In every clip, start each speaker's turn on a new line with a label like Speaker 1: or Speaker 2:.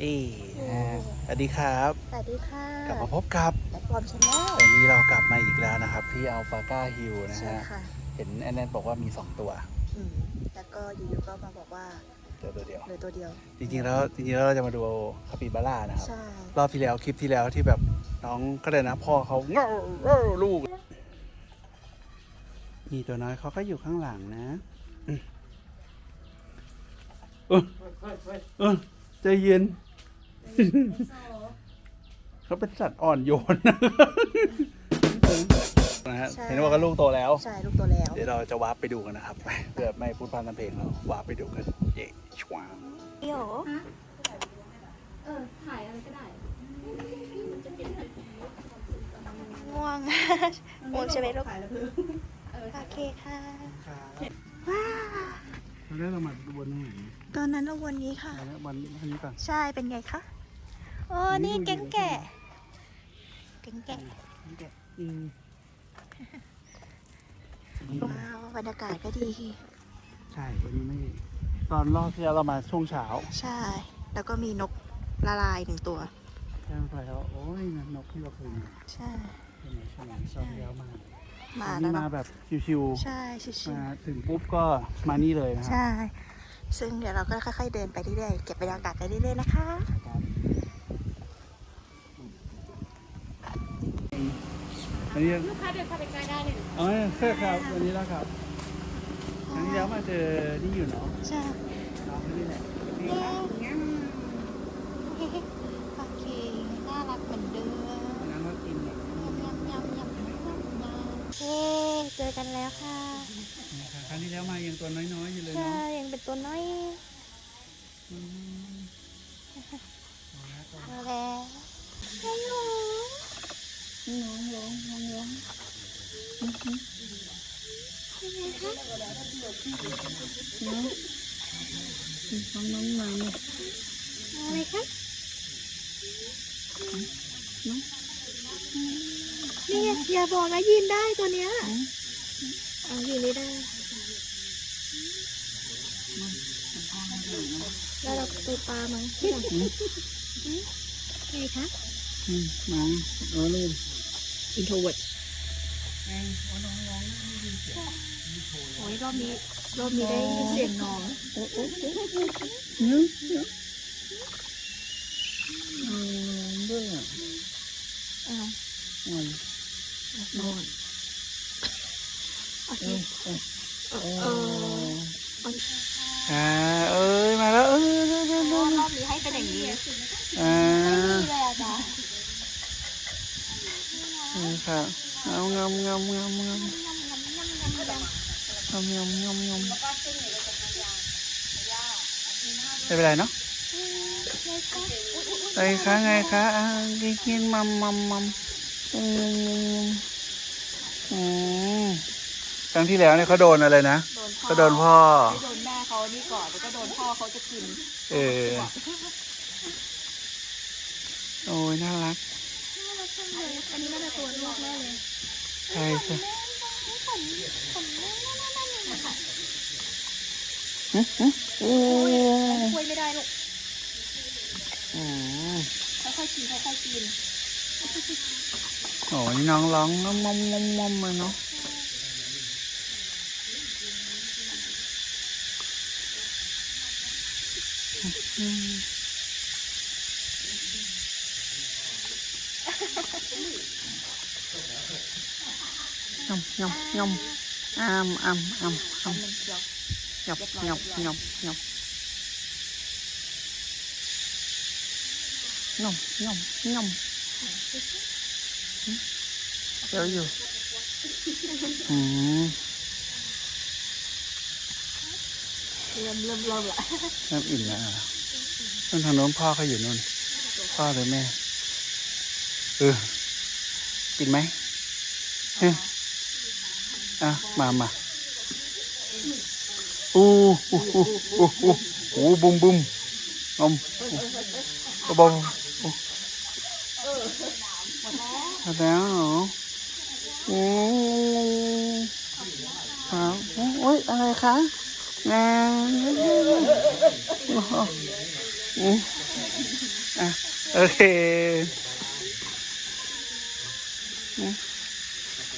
Speaker 1: จี้นะฮะสวัสดีครับ
Speaker 2: สวัสดีค่ะ
Speaker 1: กลับมาพบกับ
Speaker 2: แพลตฟอร์มชาแนล
Speaker 1: วันนี้เรากลับมาอีกแล้วนะครับ ที่อัลฟาก้าฮิลนะ
Speaker 2: ใช่
Speaker 1: ฮะ
Speaker 2: ค่ะ
Speaker 1: เห็นแอนแนนบอกว่ามี 2 ตัว
Speaker 2: อืมแล้วก็อยู่ๆก็มาบอกว่า
Speaker 1: เดี๋ยวตัวเดียว
Speaker 2: เหลือตัวเดียว
Speaker 1: จริงๆแล้วจริงๆแล้วเราจะมาดูคาปิบาร่านะครับ
Speaker 2: ใช่
Speaker 1: รอบที่แล้วคลิปที่แล้วที่แบบน้องก็เลยนะพ่อเขาเง่าเง่าลูกมีตัวน้อยเขาก็อยู่ข้างหลังนะอืมเออเออใจเย็น เขาเป็นสัตว์อ่อนโยนนะฮะเห็นว่าก็ลูกโตแล้ว
Speaker 2: ใช่ลูกตัวแล้ว
Speaker 1: เดี๋ยวเราจะวาร์ปไปดูกันนะครับไปเพื่อไม่พูดพร่ำทำเพลงเราวาร์ปไปดูกันเย่ชวาง
Speaker 2: เดี๋ยว
Speaker 3: เออ ถ่ายอะไรก็ได้
Speaker 2: ง่วง ง่วงใช่ไหมลูก
Speaker 3: เออ
Speaker 2: โอเคค่ะ
Speaker 1: ตอนแรกเรามาดูบนนี้
Speaker 2: ตอนนั้นเราวันนี้ค่ะ
Speaker 1: ตอนแรกวันวันนี้ก่อน
Speaker 2: ใช่เป็นไงคะ โอ้
Speaker 1: อันนี้
Speaker 2: นี่
Speaker 1: ดู
Speaker 2: เก่ง
Speaker 1: อยู่
Speaker 2: แก่เก่งแก่
Speaker 1: อืม
Speaker 2: ว้าวบรรยากาศก็ดี
Speaker 1: ใช่วันนี้ไม่ตอนรอบที่แล้วเรามาช่วงเช้า
Speaker 2: ใช่ แล้วก็มีนกละลายหนึ่งตัว
Speaker 1: แค่ไปแล้วโอ้ยนั่นนกที่เราเคยมี
Speaker 2: ใช่
Speaker 1: ใช่ไหมใช่ไหมรอบที่แล้วมา
Speaker 2: มา
Speaker 1: วัน
Speaker 2: แล้
Speaker 1: นี้
Speaker 2: ว
Speaker 1: มา
Speaker 2: เนาะ
Speaker 1: แบบชิว
Speaker 2: ใช่ชิ
Speaker 1: ๆ
Speaker 2: ว
Speaker 1: มาถึงปุ๊บก็มานี่เลยนะ
Speaker 2: ๆ
Speaker 1: ครับ
Speaker 2: ใช่ ซึ่งเดี๋ยวเราก็ค่อยๆเดินไปเรื่อยๆเก็บบรรยากาศไปเรื่อยๆนะคะ
Speaker 1: นนี้
Speaker 3: ลูกค้าเดินเข้าไปใกล้ได้เลย
Speaker 1: อ๋อใช่ครับวันนี้แล้วครับครั้งที่แล้วมาเจอนี่อยู่เนาะ
Speaker 2: ใช่
Speaker 1: น้องคนนี่แหละนี่ครับ
Speaker 2: โอเคน่ารักเหมือนเดิม
Speaker 1: วันนั้นเรากินแบบ
Speaker 2: ยำยำยำยำยำยำเย้เจอกันแล้วค่ะ
Speaker 1: นี้ครับครั้งที่แล้วมายังตัวน้อยๆอยู่เลย
Speaker 2: ใช่
Speaker 1: เนาะ
Speaker 2: ยังเป็นตัวน้อย
Speaker 1: อืม
Speaker 2: มาแล้วฮัลโหล องน้องมาอะไรคะน้องนี่อย่าบอกนะยืนได้ตัวเนี้ยเอายืนไม่ได้แล้วเราไปปลาไหมที่ไหนไงคะ
Speaker 1: อืมาเออลูก
Speaker 2: อินโทรเวิร์ด โอ้ยรอบนี้รอบนี้ได้ยินเสียงน้องโอ้โอ้โอ้
Speaker 1: อืมอืมด้วยอะ
Speaker 2: อ้าว
Speaker 1: อืม
Speaker 2: นอนโอเค
Speaker 1: เอออ่าเอ้ยมาแล้วเออ
Speaker 2: รอบนี้ให้เป็นอย่างนี้
Speaker 1: อ่า
Speaker 2: เลยอะจ๊ะ
Speaker 1: นี่ค่ะ เอางำงำงำงำงำงำงำงำงำไม่เป็นไรเนาะไงคะไงคะอ่ากินกินมัมมัมมัมอืมอืมครั้งที่แล้วเนี่ยเขาโดนอะไรนะก็โดนพ่อ
Speaker 2: ไม่โดนแม่เขานี่ก่อนแล้วก็โดนพ่อเขาจะกิน
Speaker 1: เออ โอ้ยน่ารัก
Speaker 2: อันนี้น่าจะตัวลูกแม่เลย
Speaker 1: ใช่ใช่หึหึโอ้ย
Speaker 2: ช่วยไม่ได้ลูก
Speaker 1: อืม
Speaker 2: ค่อยๆกินค่อยๆกิน
Speaker 1: โอ้ยน้องร้องมอมมอมมอมเลยเนาะอืม ยำยำยำอ้ามอ้ามอ้ามอ้าม
Speaker 2: มันเดียว
Speaker 1: หยับหยับหยับหยับงอมงอมงอมเดี๋ยวอยู่อืม
Speaker 2: เริ่มเริ่มเริ่มละ
Speaker 1: เริ่มอิ่มแล้วอะนั่นทางโน้นพ่อเขาอยู่นู่น พ่อหรือแม่ เออ กินไหมเฮ้ย อะมามาอู้อู้อู้อู้อู้อ้บุ้มบุ้มงอมบองแล้วโอ้ขาวโอ้ยอะไรคะงาโอ้อะโออเค嗯，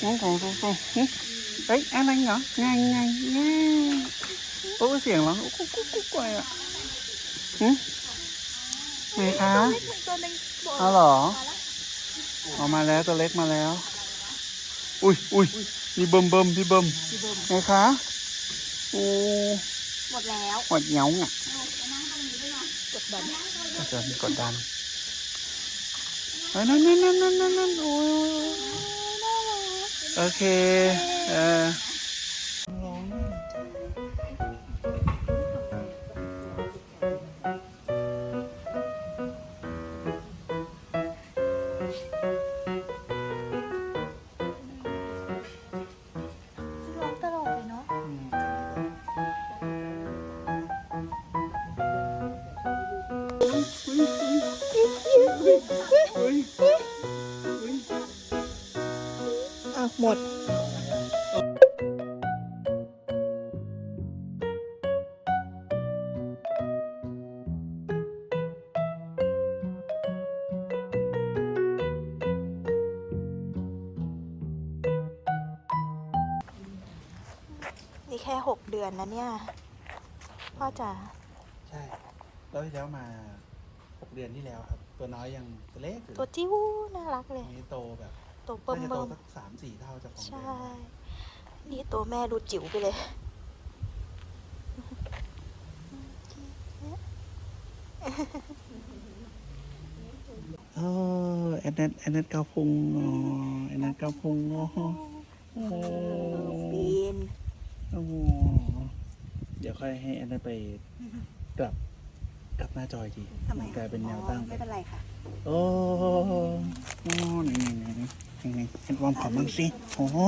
Speaker 1: 我搞错错，嗯。 เฮ้ยอะไรเหรอไงไงไงโอ้เสียงเหรอกุ๊กกุ๊กกุ๊กกุ๊กอะไรอะหึไหนคะ
Speaker 2: ตัวหนึงบอก
Speaker 1: เอาเหรอออกมาแล้วตัวเล็กมาแล้ว อุ้ยอุ้ยมีเบิ่มเบิ่มพี่เบิ่ม
Speaker 2: พี่เบิ้ม
Speaker 1: ไงคะโอ้
Speaker 2: หมดแล้ว
Speaker 1: หดเหงาอะ
Speaker 2: กดดัน
Speaker 1: ก็จะมีกดดันเฮ้ยนั่นนั่นนั่นนั่นนั่นนั่นโอ้ย
Speaker 2: Okay. Uh, ดนี่แค่หกเดือนนะเนี่ย พ่อจ๋า
Speaker 1: ใช่แล้วที่แล้วมาหกเดือนที่แล้วครับ ตัวน้อยยังตัวเล็กอยู่
Speaker 2: ตัวจิ้วน่ารักเลย
Speaker 1: อันนี้โตแบบ
Speaker 2: ตัวเบิ่ม
Speaker 1: น่าจะโต
Speaker 2: เบิ่ม
Speaker 1: สักสามสี่เท่าจากของเดิ
Speaker 2: ใช่
Speaker 1: ม
Speaker 2: นี่ตัวแม่ดูจิ๋วไปเลย
Speaker 1: เออแอนนัทแอนนัทเกาพุงอ๋อแอนนัทเกาพุงอ๋อโอ้โห
Speaker 2: ปีน
Speaker 1: โอ้โหเดี๋ยวค่อยให้แอนนัทไปกลับ กลับหน้าจอยที
Speaker 2: ทำไม
Speaker 1: กลายเป็นแนวตั้ง
Speaker 2: อ๋อไม่เป็นไรค่ะ
Speaker 1: โอ้โหโอ้ไหนไหนไหนไหนไหนเห็นความผอมบ้างสิโอ้โห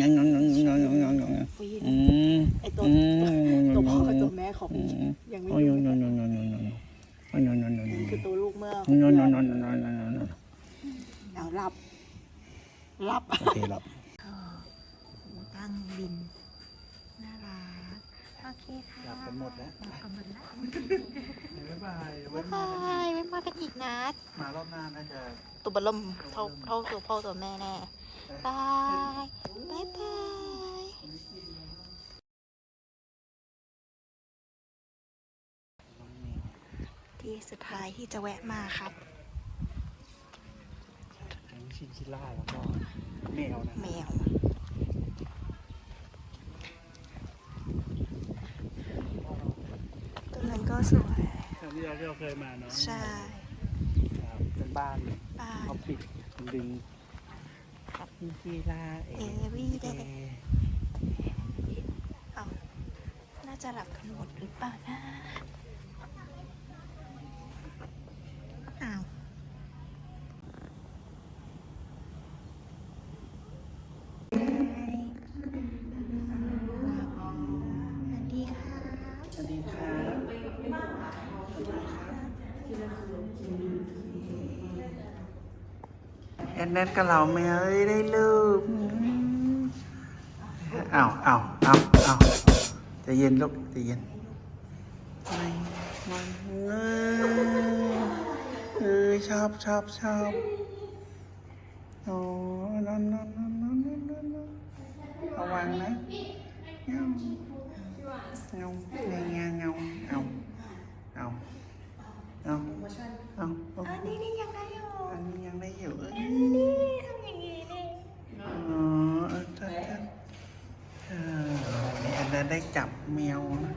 Speaker 1: ยังยังยังยังยังยังยังยังยัง
Speaker 2: ปีน
Speaker 1: อืม
Speaker 2: ไอตัว
Speaker 1: อืม
Speaker 2: ตัวพ่อกับตัวแม่ของ
Speaker 1: อืม
Speaker 2: ยังไม่
Speaker 1: โอ้ย
Speaker 2: รู้
Speaker 1: ยยยยยยยโอ้ยยยยยย
Speaker 2: คือตัวลูกเมื่อ
Speaker 1: โอ้ยยยยยยยย
Speaker 2: เอาหลับหลับ
Speaker 1: โอเคหลับ
Speaker 2: ตั้งบินน่ารักโอ เคค่ะ
Speaker 1: หลับกันหมดแล้ว
Speaker 2: หลับกันหมดแล้ว
Speaker 1: บ๊ายบาย
Speaker 2: บ๊ายบายไว้มากันอีกนะ
Speaker 1: มารอบหน้าน่าจะ
Speaker 2: ตัวบลลมเท่าเท่าตัวพ่อตัวแม่แน่บายบายบายที่สุดท้ายที่จะแวะมาครับ
Speaker 1: ทั้งชินชิล่าแล้วก็แมวนะ
Speaker 2: แมว ตรงนั้นก็สวย
Speaker 1: ครั้งที่ เราที่เราเคยมาเนาะ
Speaker 2: ใช่
Speaker 1: ครับเป็นบ้าน
Speaker 2: บ้าน
Speaker 1: เขาปิดดึงชินชิล่าเอ
Speaker 2: Every day เอาน่าจะหลับกันหมดหรือเปล่านะ อ้าว สวัสดีค่ะ
Speaker 1: สวัสดีครับ แนเนกับเราแมเอ้ยได้ลูกอ้าวอ้าวอ้าวอ้าวจะเย็นลูกจะเย็นม่ไม่เอ้ยเอ้ยชอบชอบชอบโอ้นอนนอนนอนนอนนอนนอนนอนระวังนะเงาเงาเงาเงาเงาเอาเอาเอาเอาเอา
Speaker 2: อันนี้นี่ยังได้อยู่
Speaker 1: อันนี้ยังได้อยู่เอ้ย
Speaker 2: นี่ทำอย่างนี้นี่
Speaker 1: อ๋อเออถ้าถ้าเออ นี่อันนั้นได้จับแมวนะ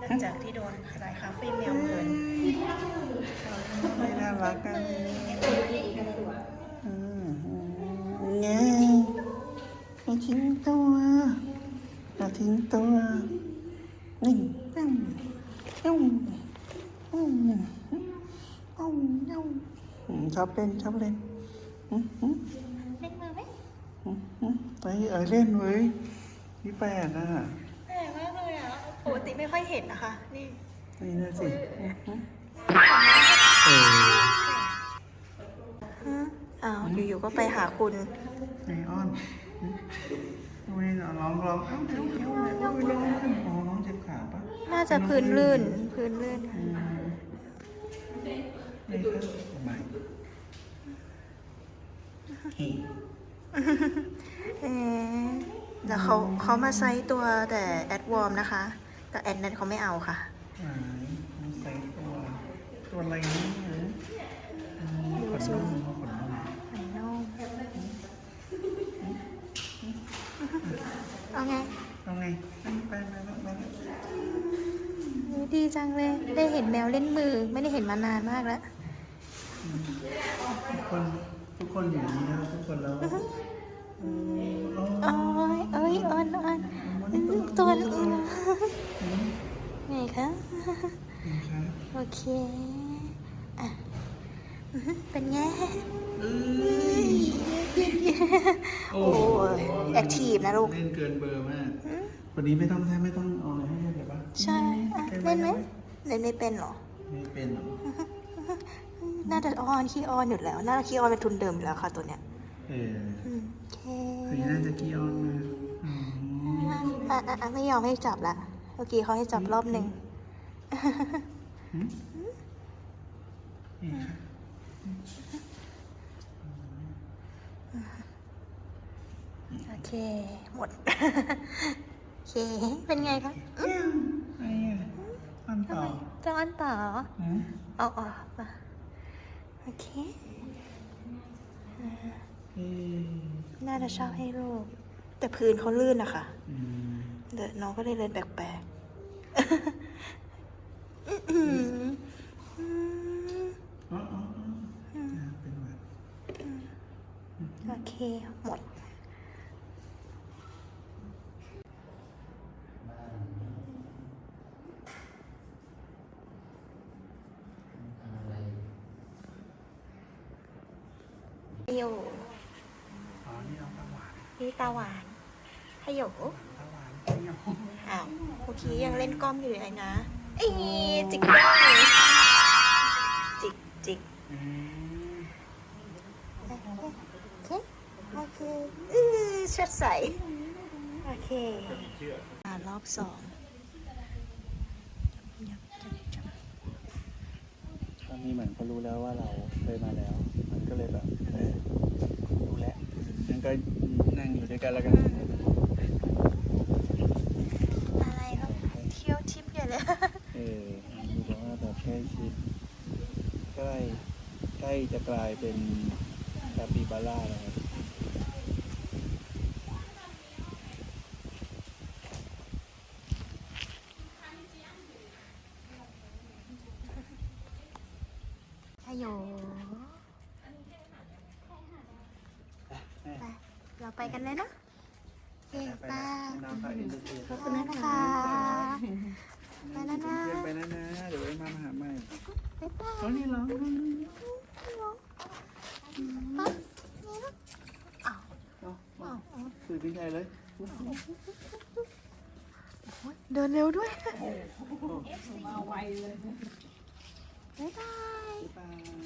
Speaker 2: หลังจากที่โดนขายคาเฟ่แมวเกิน
Speaker 1: ไม่น่ารักกันอืมไงไม่ทิ้งตัวไม่ทิ้งตัวนี่ตั้งเอ้าเอ้าเอ้าเอ้าอืมชอบเล่นชอบเล่นอืมอืม
Speaker 2: เล่นมือไหม
Speaker 1: อืมอืมไปเออเล่นเว้ยนี่แปลกอะ
Speaker 2: ปกติไม่ค่อยเห็นนะคะ นี่
Speaker 1: นี่นะสิอืมอืมเออ
Speaker 2: ฮะอ้าวอยู่ๆก็ไปหาคุณ
Speaker 1: ไอออนอืมทำไมเนาะร้องร้องเอ้าเอ้าเอ้าเอ้าร้องอ๋อน้องเจ็บขาปะ
Speaker 2: น่าจะพื้นลื่นพื้นลื่น
Speaker 1: อืมไม่ครับไม่เฮ้ย
Speaker 2: เอ๊ะเดี๋ยวเขาเขามาไซส์ตัวแต่แอดวอร์มนะคะ แต่แอดเน็ตเขาไม่เอาค่ะ
Speaker 1: หายมันใส่ตัวตัวอะไรเนี่ยอืมขนนุ่มขนนุ่ม
Speaker 2: อันนมเอาไง
Speaker 1: เอาไงไปไปไปแล้วไปแล้ว
Speaker 2: อุ๊ยดีจังเลย ได้เห็นแมวเล่นมือ ไม่ได้เห็นมานานมากแล้ว
Speaker 1: ทุกคนทุกคนอยู่นี่แล้วทุกคนแล้วโอ้โอ้
Speaker 2: โอ้ยเอ้ยอ่อนอ่อน ตัวอื่นไงคะ
Speaker 1: นี่ครับ
Speaker 2: โอเคอะอื้อหือเป็นไง
Speaker 1: เอ้ย
Speaker 2: โอ้ยแอคทีฟนะลูก
Speaker 1: เล่นเกินเบอร์มากวันนี้ไม่ต้องแทบไม่ต้องเอาอะไรให้เลยปะ
Speaker 2: ใช่อะเล่นไหมเล่นไม่เป็นเหรอ
Speaker 1: ไม่เป็นหรอ
Speaker 2: น่าจะออนขี้ออนอยู่แล้วน่าจะขี้ออนเป็นทุนเดิมอยู่แล้วค่ะตัวเนี้ย
Speaker 1: เออ
Speaker 2: อืมโอเค
Speaker 1: คืนนี้น่าจะกี้ออนมาก อืม
Speaker 2: อะอะอะไม่ยอมให้จับละเมื่อกี้เขาให้จับรอบหนึ่ง
Speaker 1: นี่ครับ
Speaker 2: โอเค หมด โอเค เป็นไงคะ
Speaker 1: ไอ้อะอันต่อ
Speaker 2: จะอ้อนต่อเหรอ
Speaker 1: หืม
Speaker 2: เอาออกมา โอเค
Speaker 1: เอ้ย
Speaker 2: น่าจะชอบให้ลูก แต่พื้นเขาลื่นนะคะ
Speaker 1: อืม
Speaker 2: เดี๋ยวน้องก็เลยเดินแปลกๆ โอเค หมดเดียว
Speaker 1: นี่เอาหวาน
Speaker 2: นี่ตาหวานฮัลโห กี้ยังเล่นกล้อมอยู่เลยนะเอ้ยจิกได้จิกจิก
Speaker 1: อืม
Speaker 2: โอเคโอเคอื้อเชิดใสโอเคอ่ารอบสองยับจับจับ
Speaker 1: ตอนนี้เหมือนเขารู้แล้วว่าเราเคยมาแล้ว มันก็เลยแบบเออรู้แล้วงั้นก็นั่งอยู่ด้วยกันแล้วกัน
Speaker 2: อะไรครับเที่ยวทิปใหญ่เลย
Speaker 1: เออดูแบบว่าแบบ ใกล้ชิดใกล้ใกล้จะกลายเป็นคาปิบาร่าแล้วครับ
Speaker 2: ฮัลโหลไปเราไปกันเลยนะเอ๊ะป้า
Speaker 1: น้องก็เอ็นเตอร์เทน
Speaker 2: ขอบคุณนะคะ ไปแล้วนะ
Speaker 1: เพื่อนไปแล้วนะ เดี๋ยวไว้มามาหาใหม่
Speaker 2: บ๊ายบาย
Speaker 1: อ๋อนี่ร้อง
Speaker 2: ป้านี่นะอ้าว
Speaker 1: อ๋ออ๋อสื่อเป็นใหญ่เลย
Speaker 2: เดินเร็วด้วย
Speaker 1: โอ้โห
Speaker 2: บ๊ายบาย
Speaker 1: บ๊ายบาย
Speaker 3: ไม่มีตาเพลงดี